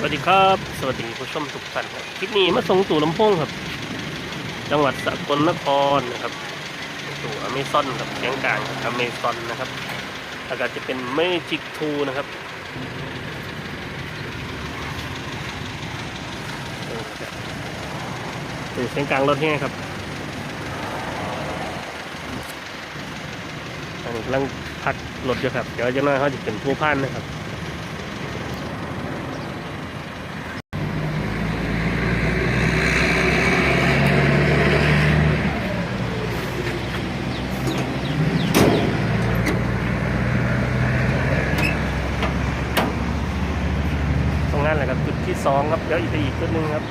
สวัสดีครับ สวัสดีผู้ชมทุกท่านครับคลิปนี้มาส่งตู่ลำโพงครับ จังหวัดสกลนครนะครับตู่อเมซอนครับเสียงกลางอเมซอนนะครับอากาศจะเป็นเมจิกทูนะครับตู่เสียงกลางรถแห่ครับอันนี้กำลังพักรถอยู่ครับ เดี๋ยวจะน้อยเขาจะเป็นผู้พันนะครับ นั่นแหละครับจุดที่สองครับเดี๋ยวอีกอีกจุดหนึ่งครับ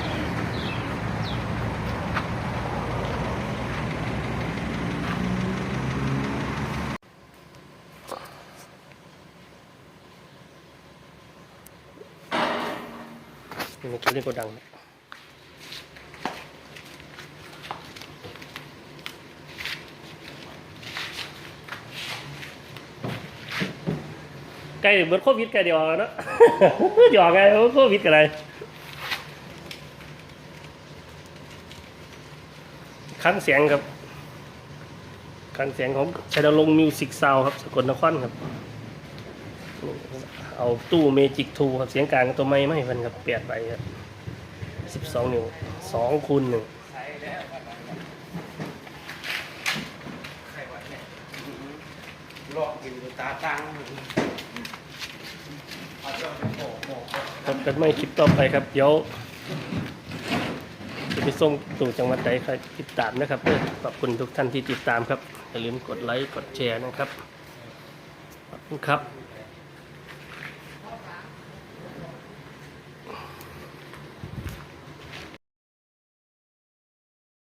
นี่มันคือเรื่องโกดังนะ ล้เบิร์ดโควิดใกล้เดียวแล้วเนอะหยอกไงโควิดกันอะไรคันเสียงครับคันเสียงของชัยนรงมิวสิกซาวครับสกลนครครับ เอาตู้เมจิกทูครับเสียงกลางตัวไม่ไม่เพิ่นครับเปลี่ยนไปครับสิบสองนิ้วสองคูณหนึ่งลอกกินตาตั้ง ครับ กันไม่คลิปต่อไปครับ เดี๋ยวจะไปส่งตู่จังหวัดใดใครติดตามนะครับเด้อขอบคุณทุกท่านที่ติดตามครับ อย่าลืมกดไลค์ กดแชร์นะครับ ขอบคุณครับ